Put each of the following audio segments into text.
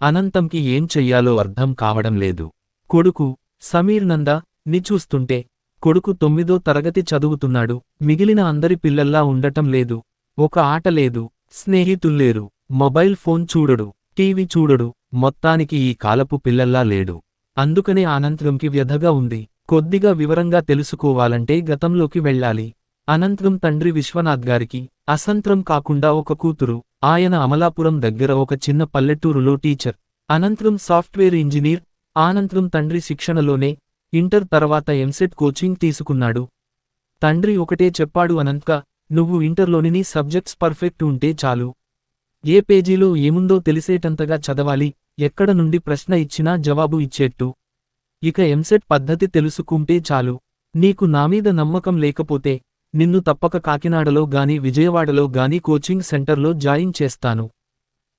అనంతంకి ఏం చెయ్యాలో అర్థం కావడం లేదు. కొడుకు సమీర్ నంద ని చూస్తుంటే కొడుకు తొమ్మిదో తరగతి చదువుతున్నాడు మిగిలిన అందరి పిల్లల్లా ఉండటం లేదు ఒక ఆట లేదు స్నేహితుల్లేరు మొబైల్ ఫోన్ చూడడు టీవీ చూడడు మొత్తానికి ఈ కాలపు పిల్లల్లా లేడు. అందుకనే అనంతరంకి వ్యధగా ఉంది కొద్దిగా వివరంగా తెలుసుకోవాలంటే గతంలోకి వెళ్ళాలి. అనంతరం తండ్రి విశ్వనాథ్ గారికి అసంత్రం కాకుండా ఒక కూతురు ఆయన అమలాపురం దగ్గర ఒక చిన్న పల్లెటూరులో టీచర్ అనంతరం సాఫ్ట్వేర్ ఇంజనీర్ ఆనంతరం తండ్రి శిక్షణలోనే ఇంటర్ తర్వాత ఎంసెట్ కోచింగ్ తీసుకున్నాడు. తండ్రి ఒకటే చెప్పాడు అనంత్క నువ్వు ఇంటర్లోని నీ సబ్జెక్ట్స్ పర్ఫెక్ట్ ఉంటే చాలు. ఏ పేజీలో ఏముందో తెలిసేటంతగా చదవాలి ఎక్కడ నుండి ప్రశ్న ఇచ్చినా జవాబు ఇచ్చేట్టు. ఇక ఎంసెట్ పద్ధతి తెలుసుకుంటే చాలు. నీకు నామీద నమ్మకం లేకపోతే నిన్ను తప్పక కాకినాడలో గాని విజయవాడలో గాని కోచింగ్ సెంటర్లో జాయిన్ చేస్తాను.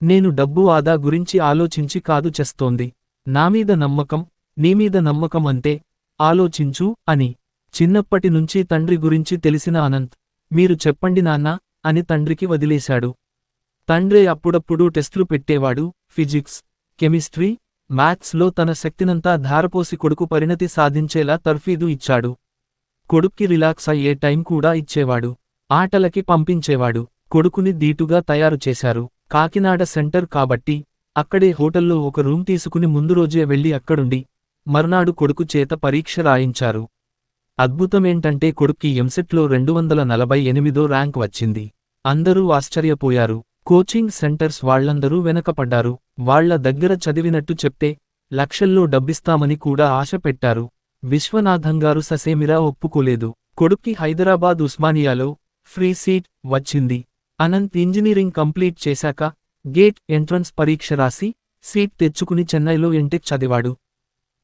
నేను డబ్బు ఆదా గురించి ఆలోచించి కాదు చేస్తోంది. నామీద నమ్మకం నీమీద నమ్మకం అంతే ఆలోచించు అని. చిన్నప్పటి నుంచి తండ్రి గురించి తెలిసిన అనంత్ మీరు చెప్పండి నాన్నా అని తండ్రికి వదిలేశాడు. తండ్రే అప్పుడప్పుడు టెస్టులు పెట్టేవాడు ఫిజిక్స్ కెమిస్ట్రీ మ్యాథ్స్లో తన శక్తినంతా ధారపోసి కొడుకు పరిణతి సాధించేలా తర్ఫీదు ఇచ్చాడు. కొడుక్కి రిలాక్స్ అయ్యే టైం కూడా ఇచ్చేవాడు. ఆటలకి పంపించేవాడు. కొడుకుని దీటుగా తయారు చేశారు. కాకినాడ సెంటర్ కాబట్టి అక్కడే హోటల్లో ఒక రూమ్ తీసుకుని ముందు రోజే వెళ్ళి అక్కడుండి మర్నాడు కొడుకు చేత పరీక్ష రాయించారు. అద్భుతమేంటంటే కొడుక్కి ఎంసెట్లో రెండు వందల నలభై ఎనిమిదో ర్యాంక్ వచ్చింది. అందరూ ఆశ్చర్యపోయారు. కోచింగ్ సెంటర్స్ వాళ్ళందరూ వెనకపడ్డారు. వాళ్ళ దగ్గర చదివినట్టు చెప్తే లక్షల్లో డబ్బిస్తామని కూడా ఆశ పెట్టారు విశ్వనాథంగారు ససేమిరా ఒప్పుకోలేదు. కొడుక్కి హైదరాబాద్ ఉస్మానియాలో ఫ్రీ సీట్ వచ్చింది. అనంత్ ఇంజనీరింగ్ కంప్లీట్ చేశాక గేట్ ఎంట్రన్స్ పరీక్ష రాసి సీట్ తెచ్చుకుని చెన్నైలో ఎంటెక్ చదివాడు.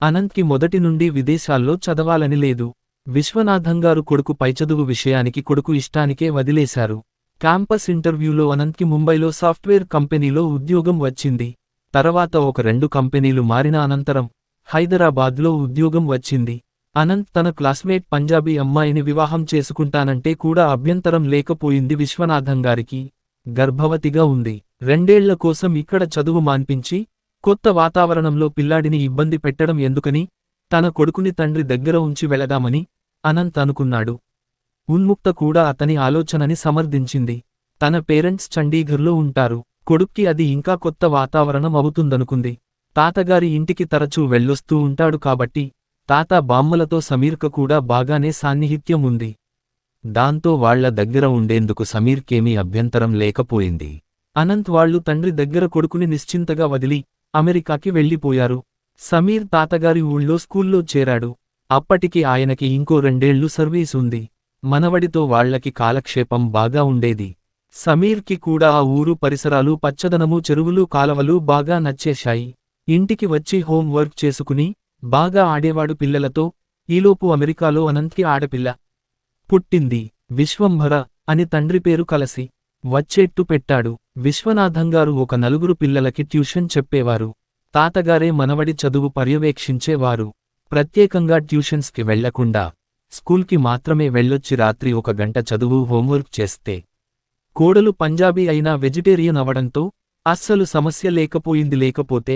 అనంత్కి మొదటి నుండి విదేశాల్లో చదవాలని లేదు. విశ్వనాథంగారు కొడుకు పైచదువు విషయానికి కొడుకు ఇష్టానికే వదిలేశారు. క్యాంపస్ ఇంటర్వ్యూలో అనంత్కి ముంబైలో సాఫ్ట్వేర్ కంపెనీలో ఉద్యోగం వచ్చింది. తర్వాత ఒక రెండు కంపెనీలు మారిన అనంతరం హైదరాబాద్లో ఉద్యోగం వచ్చింది. అనంత్ తన క్లాస్మేట్ పంజాబీ అమ్మాయిని వివాహం చేసుకుంటానంటే కూడా అభ్యంతరం లేకపోయింది విశ్వనాథం గారికి. గర్భవతిగా ఉంది. రెండేళ్ళ కోసం ఇక్కడ చదువు మాన్పించి కొత్త వాతావరణంలో పిల్లాడిని ఇబ్బంది పెట్టడం ఎందుకని తన కొడుకుని తండ్రి దగ్గర ఉంచి వెళదామని అనంత్ అనుకున్నాడు. ఉన్ముక్త కూడా అతని ఆలోచనని సమర్థించింది. తన పేరెంట్స్ చండీఘర్లో ఉంటారు. కొడుక్కి అది ఇంకా కొత్త వాతావరణం అవుతుందనుకుంది. తాతగారి ఇంటికి తరచూ వెళ్ళొస్తూ ఉంటాడు కాబట్టి తాత బామ్మలతో సమీర్క కూడా బాగానే సాన్నిహిత్యం ఉంది దాంతో వాళ్ళ దగ్గర ఉండేందుకు సమీర్కేమీ అభ్యంతరం లేకపోయింది. అనంత్ వాళ్ళు తండ్రి దగ్గర కొడుకుని నిశ్చింతగా వదిలి అమెరికాకి వెళ్ళిపోయారు. సమీర్ తాతగారి ఊళ్ళో స్కూల్లో చేరాడు. అప్పటికి ఆయనకి ఇంకో రెండేళ్ళు సర్వీస్ ఉంది. మనవడితో వాళ్ళకి కాలక్షేపం బాగా ఉండేది. సమీర్కి కూడా ఆ ఊరు పరిసరాలు పచ్చదనము చెరువులు కాలవలు బాగా నచ్చేశాయి. ఇంటికి వచ్చి హోంవర్క్ చేసుకుని బాగా ఆడేవాడు పిల్లలతో ఈలోపు అమెరికాలో అనంత్కి ఆడపిల్ల. పుట్టింది. విశ్వంభర అని తండ్రి పేరు కలసి వచ్చేట్టు పెట్టాడు. విశ్వనాథంగారు ఒక నలుగురు పిల్లలకి ట్యూషన్ చెప్పేవారు. తాతగారే మనవడి చదువు పర్యవేక్షించేవారు. ప్రత్యేకంగా ట్యూషన్స్కి వెళ్ళకుండా స్కూల్కి మాత్రమే వెళ్ళొచ్చి రాత్రి ఒక గంట చదువు హోంవర్క్ చేస్తే. కోడలు పంజాబీ అయినా వెజిటేరియన్ అవడంతో అస్సలు సమస్య లేకపోయింది లేకపోతే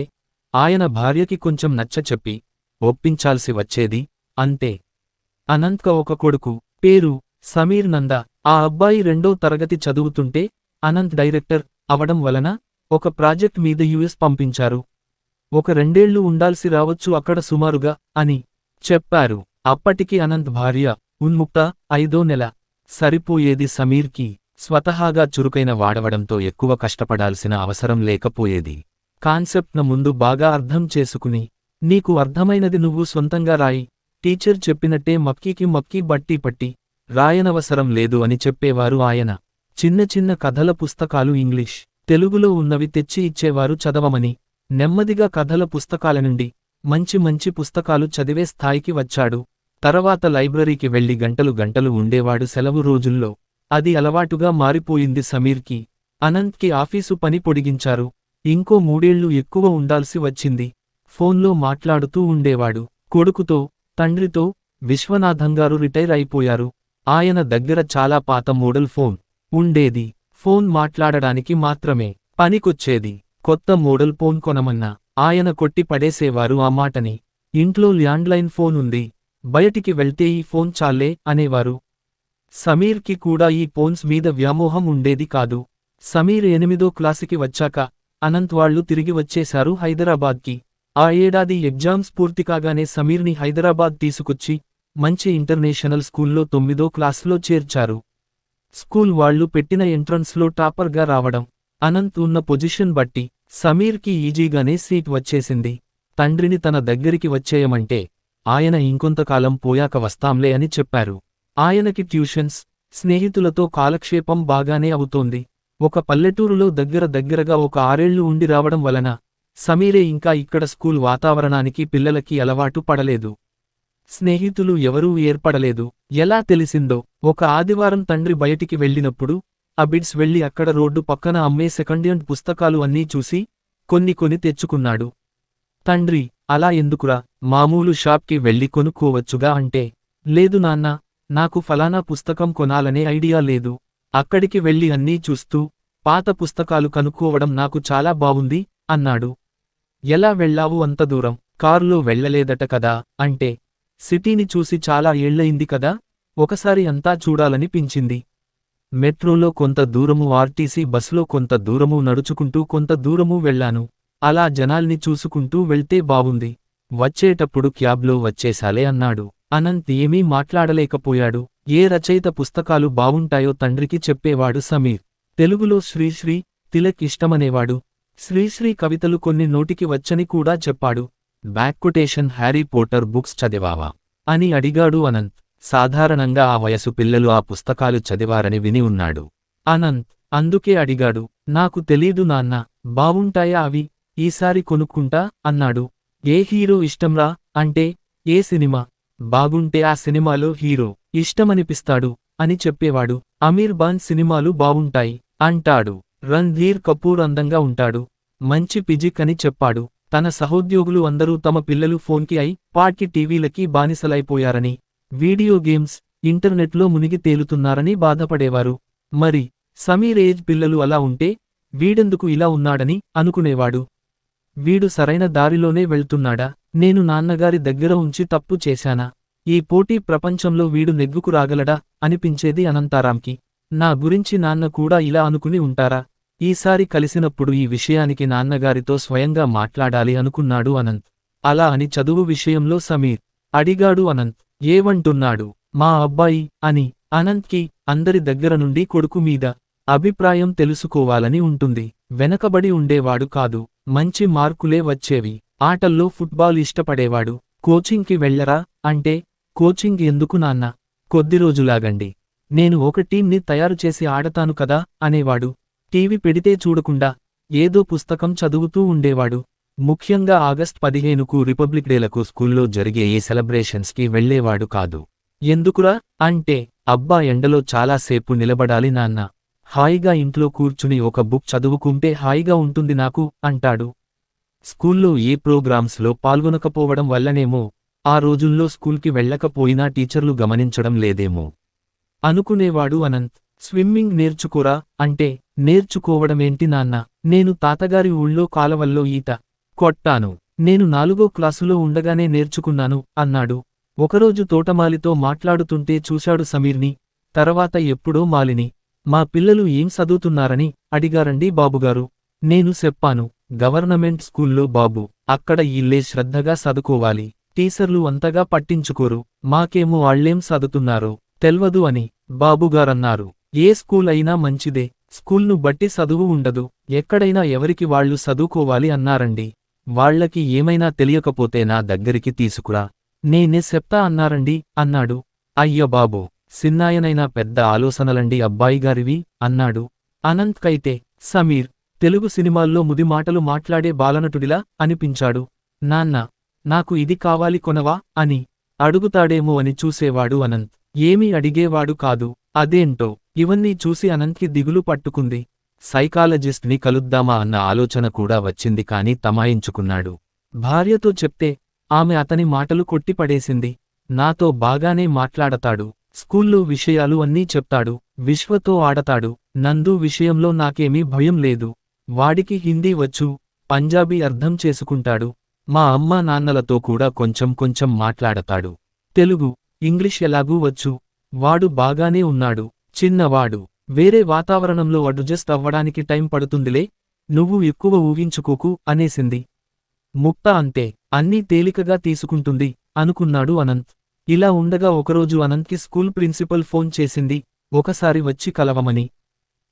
ఆయన భార్యకి కొంచెం నచ్చచెప్పి ఒప్పించాల్సి వచ్చేది అంతే. అనంత్క ఒక కొడుకు పేరు సమీర్ నంద. ఆ అబ్బాయి రెండో తరగతి చదువుతుంటే అనంత్ డైరెక్టర్ అవడం వలన ఒక ప్రాజెక్ట్ మీద యుఎస్ పంపించారు. ఒక రెండేళ్ళు ఉండాల్సి రావచ్చు అక్కడ సుమారుగా అని చెప్పారు. అప్పటికి అనంత్ భార్య ఉన్ముక్త ఐదో నెల. సరిపోయేది సమీర్కి స్వతహాగా చురుకైన వాడవడంతో ఎక్కువ కష్టపడాల్సిన అవసరం లేకపోయేది. కాన్సెప్ట్న ముందు బాగా అర్థం చేసుకుని నీకు అర్థమైనది నువ్వు సొంతంగా రాయి. టీచర్ చెప్పినట్టే మక్కీకి మక్కీ బట్టి పట్టి రాయనవసరం లేదు అని చెప్పేవారు ఆయన. చిన్న చిన్న కథల పుస్తకాలు ఇంగ్లీష్ తెలుగులో ఉన్నవి తెచ్చి ఇచ్చేవారు చదవమని నెమ్మదిగా కథల పుస్తకాల నుండి మంచి మంచి పుస్తకాలు చదివే స్థాయికి వచ్చాడు. తర్వాత లైబ్రరీకి వెళ్ళి గంటలు గంటలు ఉండేవాడు సెలవు రోజుల్లో. అది అలవాటుగా మారిపోయింది సమీర్కి. అనంత్కి ఆఫీసు పని పొడిగించారు. ఇంకో మూడేళ్ళు ఎక్కువ ఉండాల్సి వచ్చింది. ఫోన్లో మాట్లాడుతూ ఉండేవాడు. కొడుకుతో తండ్రితో విశ్వనాథంగారు రిటైర్ అయిపోయారు. ఆయన దగ్గర చాలా పాత మోడల్ ఫోన్ ఉండేది. ఫోన్ మాట్లాడడానికి మాత్రమే పనికొచ్చేది. కొత్త మోడల్ ఫోన్ కొనమన్నా ఆయన కొట్టి పడేసేవారు ఆ మాటని. ఇంట్లో ల్యాండ్లైన్ ఫోన్ ఉంది. బయటికి వెళ్తే ఈ ఫోన్ చాలే అనేవారు. సమీర్కి కూడా ఈ ఫోన్స్ మీద వ్యామోహం ఉండేది కాదు. సమీర్ ఎనిమిదో క్లాసుకి వచ్చాక అనంత్ వాళ్ళు తిరిగి వచ్చేశారు హైదరాబాద్కి. ఆ ఏడాది ఎగ్జామ్స్ పూర్తి కాగానే సమీర్ని హైదరాబాద్ తీసుకొచ్చి మంచి ఇంటర్నేషనల్ స్కూల్లో తొమ్మిదో క్లాసులో చేర్చారు. స్కూల్ వాళ్ళు పెట్టిన ఎంట్రన్స్లో టాపర్గా రావడం అనంత్ ఉన్న పొజిషన్ బట్టి సమీర్కి ఈజీగానే సీట్ వచ్చేసింది. తండ్రిని తన దగ్గరికి వచ్చేయమంటే ఆయన ఇంకొంతకాలం పోయాక వస్తాంలే అని చెప్పారు. ఆయనకి ట్యూషన్స్ స్నేహితులతో కాలక్షేపం బాగానే అవుతోంది. ఒక పల్లెటూరులో దగ్గర దగ్గరగా ఒక ఆరేళ్ళు ఉండి రావడం వలన సమీరే ఇంకా ఇక్కడ స్కూల్ వాతావరణానికి పిల్లలకి అలవాటు పడలేదు. స్నేహితులు ఎవరూ ఏర్పడలేదు. ఎలా తెలిసిందో ఒక ఆదివారం తండ్రి బయటికి వెళ్ళినప్పుడు అబిడ్స్ వెళ్ళి అక్కడ రోడ్డు పక్కన అమ్మే సెకండ్ హ్యాండ్ పుస్తకాలు అన్నీ చూసి కొన్ని కొని తెచ్చుకున్నాడు. తండ్రి అలా ఎందుకురా? మామూలు షాప్కి వెళ్ళి కొనుక్కోవచ్చుగా అంటే లేదు నాన్న నాకు ఫలానా పుస్తకం కొనాలనే ఐడియా లేదు. అక్కడికి వెళ్ళి అన్నీ చూస్తూ పాత పుస్తకాలు కనుక్కోవడం నాకు చాలా బావుంది అన్నాడు. ఎలా వెళ్ళావు అంత దూరం? కారులో వెళ్ళలేదట కదా అంటే. సిటీని చూసి చాలా ఏళ్ళయింది కదా ఒకసారి అంతా చూడాలనిపించింది. మెట్రోలో కొంత దూరము ఆర్టీసీ బస్సులో కొంత దూరము నడుచుకుంటూ కొంత దూరము వెళ్ళాను. అలా జనాల్ని చూసుకుంటూ వెళ్తే బావుంది. వచ్చేటప్పుడు క్యాబ్లో వచ్చేశాలే అన్నాడు. అనంత్ ఏమీ మాట్లాడలేకపోయాడు. ఏ రచయిత పుస్తకాలు బావుంటాయో తండ్రికి చెప్పేవాడు సమీర్. తెలుగులో శ్రీశ్రీ తిలక్ ఇష్టమనేవాడు. శ్రీశ్రీ కవితలు కొన్ని నోటికి వచ్చని కూడా చెప్పాడు. Back quotation Harry Potter books చదివావా అని అడిగాడు అనంత్. సాధారణంగా ఆ వయసు పిల్లలు ఆ పుస్తకాలు చదివారని విని ఉన్నాడు అనంత్ అందుకే అడిగాడు. నాకు తెలీదు నాన్న బావుంటాయా అవి? ఈసారి కొనుక్కుంటా అన్నాడు. ఏ హీరో ఇష్టంరా? అంటే ఏ సినిమా? బాగుంటే ఆ సినిమాలో హీరో. ఇష్టమనిపిస్తాడు అని చెప్పేవాడు. అమీర్ బాన్ సినిమాలు బావుంటాయి అంటాడు. రణ్ధీర్ కపూర్ అందంగా ఉంటాడు. మంచి పిజిక్ అని చెప్పాడు. తన సహోద్యోగులు అందరూ తమ పిల్లలు ఫోన్కి అయి పాట్కి టీవీలకి బానిసలైపోయారని వీడియో గేమ్స్ ఇంటర్నెట్లో మునిగి తేలుతున్నారని బాధపడేవారు. మరి సమీర్ ఏజ్ పిల్లలు అలా ఉంటే వీడెందుకు ఇలా ఉన్నాడని అనుకునేవాడు. వీడు సరైన దారిలోనే వెళ్తున్నాడా? నేను నాన్నగారి దగ్గర ఉంచి తప్పు చేశానా? ఈ పోటీ ప్రపంచంలో వీడు నెగ్గుకు రాగలడా అనిపించేది అనంతారాంకి నా గురించి నాన్న కూడా ఇలా అనుకుని ఉంటారా? ఈసారి కలిసినప్పుడు ఈ విషయానికి నాన్నగారితో స్వయంగా మాట్లాడాలి అనుకున్నాడు అనంత్. అలా అని చదువు విషయంలో సమీర్. అడిగాడు అనంత్. ఏవంటున్నాడు? మా అబ్బాయి అని. అనంత్కి అందరి దగ్గర నుండి కొడుకు మీద అభిప్రాయం తెలుసుకోవాలని ఉంటుంది. వెనకబడి ఉండేవాడు కాదు. మంచి మార్కులే వచ్చేవి. ఆటల్లో ఫుట్బాల్ ఇష్టపడేవాడు. కోచింగ్కి వెళ్ళరా? అంటే కోచింగ్ ఎందుకు నాన్న? కొద్ది రోజులాగండి. నేను ఒక టీంని తయారు చేసి ఆడతాను కదా అనేవాడు. టీవీ పెడితే చూడకుండా ఏదో పుస్తకం చదువుతూ ఉండేవాడు. ముఖ్యంగా ఆగస్ట్ పదిహేనుకు రిపబ్లిక్ డేలకు స్కూల్లో జరిగే ఏ సెలబ్రేషన్స్కి వెళ్ళేవాడు కాదు. ఎందుకురా? అంటే అబ్బా ఎండలో చాలాసేపు నిలబడాలి నాన్న. హాయిగా ఇంట్లో కూర్చుని ఒక బుక్ చదువుకుంటే హాయిగా ఉంటుంది నాకు అంటాడు. స్కూల్లో ఏ ప్రోగ్రామ్స్లో పాల్గొనకపోవడం వల్లనేమో ఆ రోజుల్లో స్కూల్కి వెళ్ళకపోయినా టీచర్లు గమనించడం లేదేమో. అనుకునేవాడు అనంత్ స్విమ్మింగ్ నేర్చుకోరా? అంటే నేర్చుకోవడమేంటి నాన్న? నేను తాతగారి ఊళ్ళో కాలవల్లో ఈత కొట్టాను. నేను నాలుగో క్లాసులో ఉండగానే నేర్చుకున్నాను అన్నాడు. ఒకరోజు తోటమాలితో మాట్లాడుతుంటే చూశాడు సమీర్ని తర్వాత ఎప్పుడో మాలిని. మా పిల్లలు ఏం చదువుతున్నారని అడిగారండి బాబుగారు. నేను చెప్పాను గవర్నమెంట్ స్కూల్లో బాబు అక్కడ ఇల్లే శ్రద్ధగా చదువుకోవాలి. టీచర్లు అంతగా పట్టించుకోరు. మాకేమో వాళ్ళేం చదువుతున్నారో తెల్వదు అని బాబుగారన్నారు. ఏ స్కూల్ అయినా మంచిదే. స్కూల్ను బట్టి చదువు ఉండదు. ఎక్కడైనా ఎవరికి వాళ్ళు చదువుకోవాలి అన్నారండి. వాళ్ళకి ఏమైనా తెలియకపోతే నా దగ్గరికి తీసుకురా. నేనే చెప్తా అన్నారండి అన్నాడు. అయ్య బాబో సిన్నాయనైనా పెద్ద ఆలోచనలండి అబ్బాయిగారివి అన్నాడు. అనంత్కైతే సమీర్ తెలుగు సినిమాల్లో ముది మాటలు మాట్లాడే బాలనటుడిలా అనిపించాడు. నాన్న నాకు ఇది కావాలి కొనవా? అని అడుగుతాడేమో అని చూసేవాడు అనంత్. ఏమీ అడిగేవాడు కాదు. అదేంటో? ఇవన్నీ చూసి అనంత్కి దిగులు పట్టుకుంది. సైకాలజిస్ట్ని కలుద్దామా అన్న ఆలోచన కూడా వచ్చింది కాని తమాయించుకున్నాడు. భార్యతో చెప్తే ఆమె అతని మాటలు కొట్టిపడేసింది. నాతో బాగానే మాట్లాడతాడు. స్కూల్లో విషయాలు అన్నీ చెప్తాడు. విశ్వతో ఆడతాడు. నందు విషయంలో నాకేమీ భయం లేదు. వాడికి హిందీ వచ్చు పంజాబీ అర్థం చేసుకుంటాడు. మా అమ్మా నాన్నలతో కూడా కొంచెం కొంచెం మాట్లాడతాడు. తెలుగు ఇంగ్లీష్ ఎలాగూ వచ్చు. వాడు బాగానే ఉన్నాడు. చిన్నవాడు. వేరే వాతావరణంలో అడ్జస్ట్ అవ్వడానికి టైం పడుతుందిలే. నువ్వు ఎక్కువ ఊహించుకోకు అనేసింది. ముక్త అంతే. అన్నీ తేలికగా తీసుకుంటుంది అనుకున్నాడు అనంత్. ఇలా ఉండగా ఒకరోజు అనంత్కి స్కూల్ ప్రిన్సిపల్ ఫోన్ చేసింది. ఒకసారి వచ్చి కలవమని.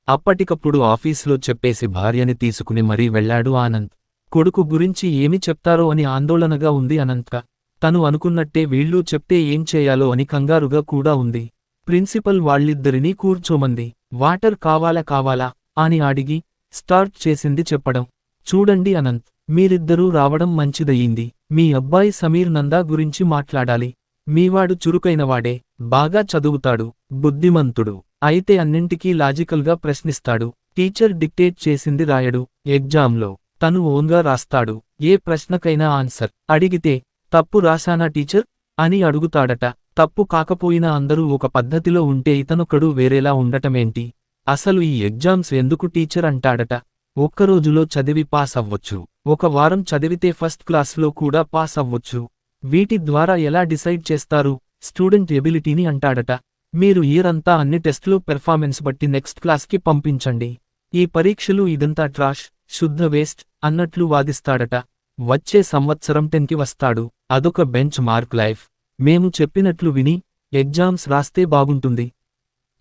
అప్పటికప్పుడు ఆఫీసులో చెప్పేసి భార్యని తీసుకుని మరీ వెళ్ళాడు ఆనంద్ కొడుకు గురించి ఏమి చెప్తారో అని ఆందోళనగా ఉంది అనంత. తను అనుకున్నట్టే వీళ్ళు చెప్తే ఏం చేయాలో అని కంగారుగా కూడా ఉంది. ప్రిన్సిపల్ వాళ్ళిద్దరినీ కూర్చోమంది. వాటర్ కావాలా కావాలా? అని అడిగి స్టార్ట్ చేసింది చెప్పడం. చూడండి అనంత్ మీరిద్దరూ రావడం మంచిదయ్యింది. మీ అబ్బాయి సమీర్ నందా గురించి మాట్లాడాలి. మీవాడు చురుకైనవాడే బాగా చదువుతాడు బుద్ధిమంతుడు. అయితే అన్నింటికీ లాజికల్గా ప్రశ్నిస్తాడు. టీచర్ డిక్టేట్ చేసింది రాయడు ఎగ్జామ్లో. తను ఓన్గా రాస్తాడు. ఏ ప్రశ్నకైనా ఆన్సర్. అడిగితే తప్పు రాశానా టీచర్? అని అడుగుతాడట. తప్పు కాకపోయినా అందరూ ఒక పద్ధతిలో ఉంటే ఇతనొకడు వేరేలా ఉండటమేంటి? అసలు ఈ ఎగ్జామ్స్ ఎందుకు టీచర్ అంటాడట? ఒక్కరోజులో చదివి పాస్ అవ్వొచ్చు. ఒక వారం చదివితే ఫస్ట్ క్లాస్లో కూడా పాస్ అవ్వొచ్చు. వీటి ద్వారా ఎలా డిసైడ్ చేస్తారు? స్టూడెంట్ ఎబిలిటీని అంటాడట. మీరు ఇయరంతా అన్ని టెస్టులు పెర్ఫార్మెన్స్ బట్టి నెక్స్ట్ క్లాస్కి పంపించండి. ఈ పరీక్షలు ఇదంతా ట్రాష్ శుద్ధ వేస్ట్ అన్నట్లు వాదిస్తాడట. వచ్చే సంవత్సరం టెన్కి వస్తాడు. అదొక బెంచ్ మార్క్ లైఫ్. మేము చెప్పినట్లు విని ఎగ్జామ్స్ రాస్తే బాగుంటుంది.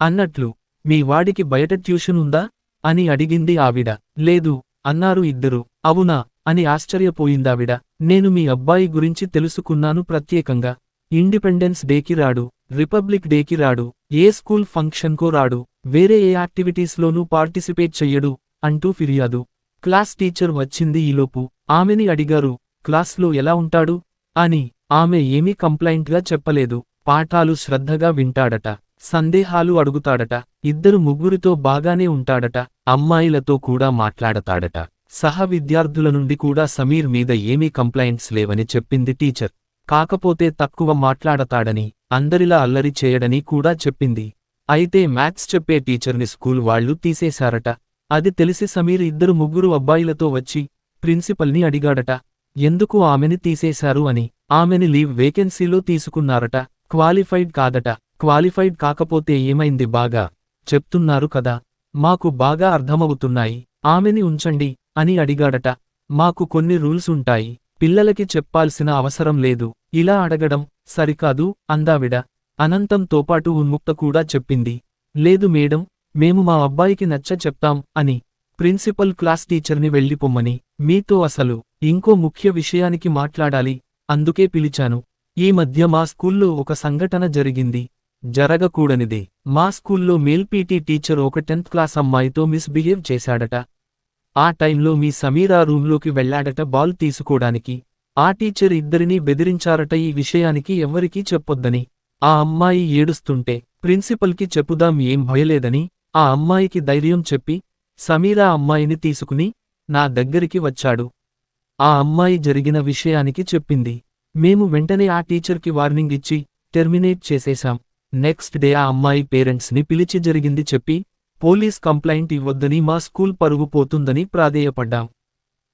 అన్నట్లు మీ వాడికి బయట ట్యూషన్ ఉందా? అని అడిగింది ఆవిడ. లేదు అన్నారు ఇద్దరు. అవునా అని ఆశ్చర్యపోయిందావిడ. నేను మీ అబ్బాయి గురించి తెలుసుకున్నాను ప్రత్యేకంగా. ఇండిపెండెన్స్ డేకి రాడు. రిపబ్లిక్ డేకి రాడు. ఏ స్కూల్ ఫంక్షన్కో రాడు. వేరే ఏ యాక్టివిటీస్లోనూ పార్టిసిపేట్ చెయ్యడు అంటూ ఫిర్యాదు. క్లాస్ టీచర్ వచ్చింది ఈలోపు. ఆమెని అడిగారు క్లాస్లో ఎలా ఉంటాడు? అని. ఆమె ఏమీ కంప్లైంట్గా చెప్పలేదు. పాఠాలు శ్రద్ధగా వింటాడట. సందేహాలు అడుగుతాడట. ఇద్దరు ముగ్గురితో బాగానే ఉంటాడట. అమ్మాయిలతో కూడా మాట్లాడతాడట. సహ విద్యార్థుల నుండి కూడా సమీర్ మీద ఏమీ కంప్లైంట్స్ లేవని చెప్పింది టీచర్. కాకపోతే తక్కువ మాట్లాడతాడని అందరిలా అల్లరి చేయడని కూడా చెప్పింది. అయితే మ్యాథ్స్ చెప్పే టీచర్ని స్కూల్ వాళ్ళు తీసేశారట. అది తెలిసి సమీర్ ఇద్దరు ముగ్గురు అబ్బాయిలతో వచ్చి ప్రిన్సిపల్ని అడిగాడట. ఎందుకు ఆమెని తీసేశారు అని? ఆమెని లీవ్ వేకెన్సీలో తీసుకున్నారట. క్వాలిఫైడ్ కాదట. క్వాలిఫైడ్ కాకపోతే ఏమైంది బాగా? చెప్తున్నారు కదా. మాకు బాగా అర్థమవుతున్నాయి. ఆమెని ఉంచండి అని అడిగాడట. మాకు కొన్ని రూల్స్ ఉంటాయి. పిల్లలకి చెప్పాల్సిన అవసరం లేదు. ఇలా అడగడం సరికాదు అందావిడ. అనంతంతోపాటు ఉన్ముక్త కూడా చెప్పింది. లేదు మేడం మేము మా అబ్బాయికి నచ్చ చెప్తాం అని ప్రిన్సిపల్ క్లాస్ టీచర్ని వెళ్ళిపొమ్మని మీతో అసలు ఇంకో ముఖ్య విషయానికి మాట్లాడాలి అందుకే పిలిచాను. ఈ మధ్య మా స్కూల్లో ఒక సంఘటన జరిగింది. జరగకూడనిదే. మా స్కూల్లో మేల్ పీటీ టీచర్ ఒక టెన్త్ క్లాస్ అమ్మాయితో మిస్బిహేవ్ చేశాడట. ఆ టైంలో మీ సమీరా రూంలోకి వెళ్ళాడట బాల్ తీసుకోడానికి ఆ టీచర్ ఇద్దరినీ బెదిరించారట ఈ విషయానికి ఎవ్వరికీ చెప్పొద్దని. ఆ అమ్మాయి ఏడుస్తుంటే ప్రిన్సిపల్కి చెప్పుదాం ఏం భయలేదని ఆ అమ్మాయికి ధైర్యం చెప్పి సమీరా అమ్మాయిని తీసుకుని నా దగ్గరికి వచ్చాడు. ఆ అమ్మాయి జరిగిన విషయానికి చెప్పింది. మేము వెంటనే ఆ టీచర్కి వార్నింగ్ ఇచ్చి టెర్మినేట్ చేసేశాం. నెక్స్ట్ డే ఆ అమ్మాయి పేరెంట్స్ని పిలిచి జరిగింది చెప్పి పోలీస్ కంప్లైంట్ ఇవ్వొద్దని మా స్కూల్ పరుగు పోతుందని ప్రాధేయపడ్డాం.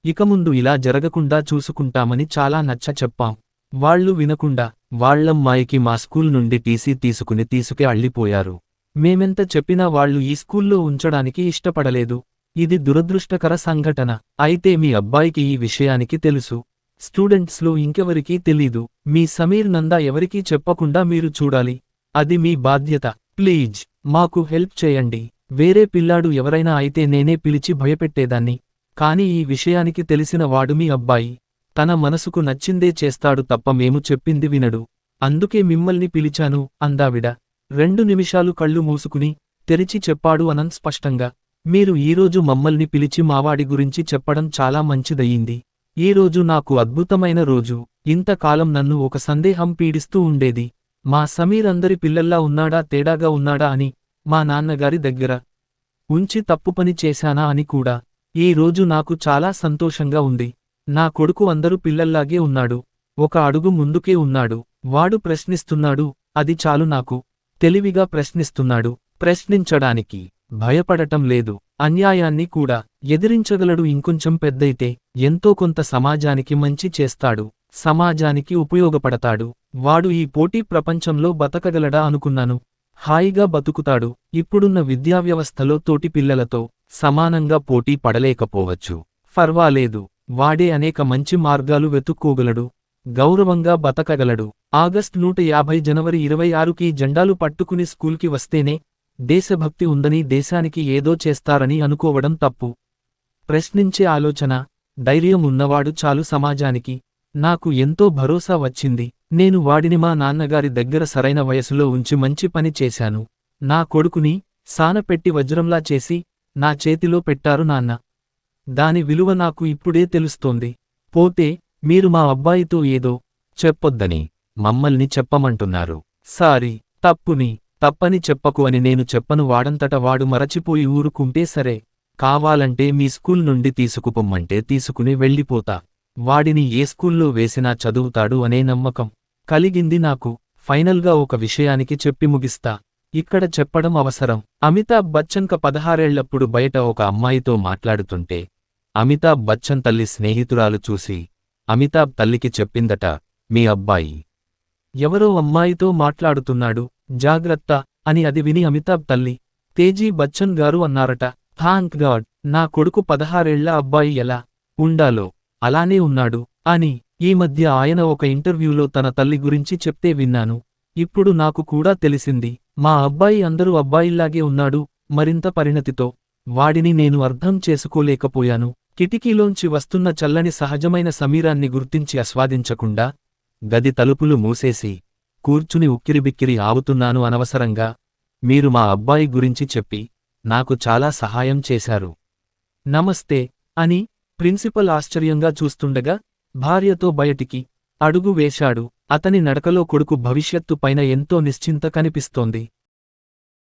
ఇక ముందు ఇలా జరగకుండా చూసుకుంటామని చాలా నచ్చ చెప్పాం. వాళ్ళు వినకుండా వాళ్ళమ్మాయికి మా స్కూల్ నుండి టీసీ తీసుకుని తీసుకే అళ్ళిపోయారు. మేమెంత చెప్పినా వాళ్ళు ఈ స్కూల్లో ఉంచడానికి ఇష్టపడలేదు. ఇది దురదృష్టకర సంఘటన. అయితే మీ అబ్బాయికి ఈ విషయానికి తెలుసు. స్టూడెంట్స్లో ఇంకెవరికీ తెలీదు. మీ సమీర్ నందా ఎవరికీ చెప్పకుండా మీరు చూడాలి. అది మీ బాధ్యత. ప్లీజ్ మాకు హెల్ప్ చేయండి. వేరే పిల్లాడు ఎవరైనా అయితే నేనే పిలిచి భయపెట్టేదాన్ని. కాని ఈ విషయానికి తెలిసిన వాడు మీ అబ్బాయి. తన మనసుకు నచ్చిందే చేస్తాడు తప్ప మేము చెప్పింది వినడు. అందుకే మిమ్మల్ని పిలిచాను అందావిడ. రెండు నిమిషాలు కళ్ళు మూసుకుని తెరిచి చెప్పాడు అనంత్ స్పష్టంగా. మీరు ఈరోజు మమ్మల్ని పిలిచి మావాడి గురించి చెప్పడం చాలా మంచిదయ్యింది. ఈరోజు నాకు అద్భుతమైన రోజు. ఇంతకాలం నన్ను ఒక సందేహం పీడిస్తూ ఉండేది. మా సమీర్ అందరి పిల్లల్లా ఉన్నాడా తేడాగా ఉన్నాడా అని మా నాన్నగారి దగ్గర ఉంచి తప్పు పని చేశానా అని కూడా. ఈ రోజు నాకు చాలా సంతోషంగా ఉంది. నా కొడుకు అందరూ పిల్లల్లాగే ఉన్నాడు. ఒక అడుగు ముందుకే ఉన్నాడు. వాడు ప్రశ్నిస్తున్నాడు అది చాలు నాకు. తెలివిగా ప్రశ్నిస్తున్నాడు. ప్రశ్నించడానికి భయపడటం లేదు. అన్యాయాన్ని కూడా ఎదిరించగలడు ఇంకొంచెం పెద్దయితే ఎంతో కొంత సమాజానికి మంచి చేస్తాడు. సమాజానికి ఉపయోగపడతాడు. వాడు ఈ పోటీ ప్రపంచంలో బతకగలడా అనుకున్నాను. హాయిగా బతుకుతాడు. ఇప్పుడున్న విద్యావ్యవస్థలో తోటి పిల్లలతో సమానంగా పోటీ పడలేకపోవచ్చు. ఫర్వాలేదు వాడే అనేక మంచి మార్గాలు వెతుక్కోగలడు. గౌరవంగా బతకగలడు. ఆగస్ట్ నూట యాభై జనవరి ఇరవై ఆరుకి జెండాలు పట్టుకుని స్కూల్కి వస్తేనే దేశభక్తి ఉందని దేశానికి ఏదో చేస్తారని అనుకోవడం తప్పు. ప్రశ్నించే ఆలోచన ధైర్యం ఉన్నవాడు చాలు సమాజానికి. నాకు ఎంతో భరోసా వచ్చింది. నేను వాడిని మా నాన్నగారి దగ్గర సరైన వయసులో ఉంచి మంచి పని చేశాను. నా కొడుకుని సానపెట్టి వజ్రంలా చేసి నా చేతిలో పెట్టారు నాన్న. దాని విలువ నాకు ఇప్పుడే తెలుస్తోంది. పోతే మీరు మా అబ్బాయితో ఏదో చెప్పొద్దని. మమ్మల్ని చెప్పమంటున్నారు. సారీ తప్పుని తప్పని చెప్పకు అని నేను చెప్పను వాడంతట వాడు మరచిపోయి ఊరుకుంటే సరే. కావాలంటే మీ స్కూల్ నుండి తీసుకుపొమ్మంటే తీసుకుని వెళ్ళిపోతా. వాడిని ఏ స్కూల్లో వేసినా చదువుతాడు అనే నమ్మకం కలిగింది నాకు. ఫైనల్గా ఒక విషయానికి చెప్పి ముగిస్తా. ఇక్కడ చెప్పడం అవసరం. అమితాబ్ బచ్చన్క పదహారేళ్ళప్పుడు బయట ఒక అమ్మాయితో మాట్లాడుతుంటే అమితాబ్ బచ్చన్ తల్లి స్నేహితురాలు చూసి అమితాబ్ తల్లికి చెప్పిందట మీ అబ్బాయి ఎవరో అమ్మాయితో మాట్లాడుతున్నాడు. జాగ్రత్త అని అది విని అమితాబ్ తల్లి. తేజీ బచ్చన్ గారు అన్నారట. థాంక్ గాడ్ నా కొడుకు పదహారేళ్ళ అబ్బాయి ఎలా ఉండాలో అలానే ఉన్నాడు. అని ఈ మధ్య ఆయన ఒక ఇంటర్వ్యూలో తన తల్లి గురించి చెప్తే విన్నాను. ఇప్పుడు నాకు కూడా తెలిసింది. మా అబ్బాయి అందరూ అబ్బాయిల్లాగే ఉన్నాడు మరింత పరిణతితో. వాడిని నేను అర్థం చేసుకోలేకపోయాను. కిటికీలోంచి వస్తున్న చల్లని సహజమైన సమీరాన్ని గుర్తించి ఆస్వాదించకుండా గది తలుపులు మూసేసి కూర్చుని ఉక్కిరిబిక్కిరి ఆవుతున్నాను అనవసరంగా మీరు మా అబ్బాయి గురించి చెప్పి నాకు చాలా సహాయం చేశారు. నమస్తే అని ప్రిన్సిపల్ ఆశ్చర్యంగా చూస్తుండగా భార్యతో బయటికి అడుగు వేశాడు. అతని నడకలో కొడుకు భవిష్యత్తు పైన ఎంతో నిశ్చింత కనిపిస్తోంది.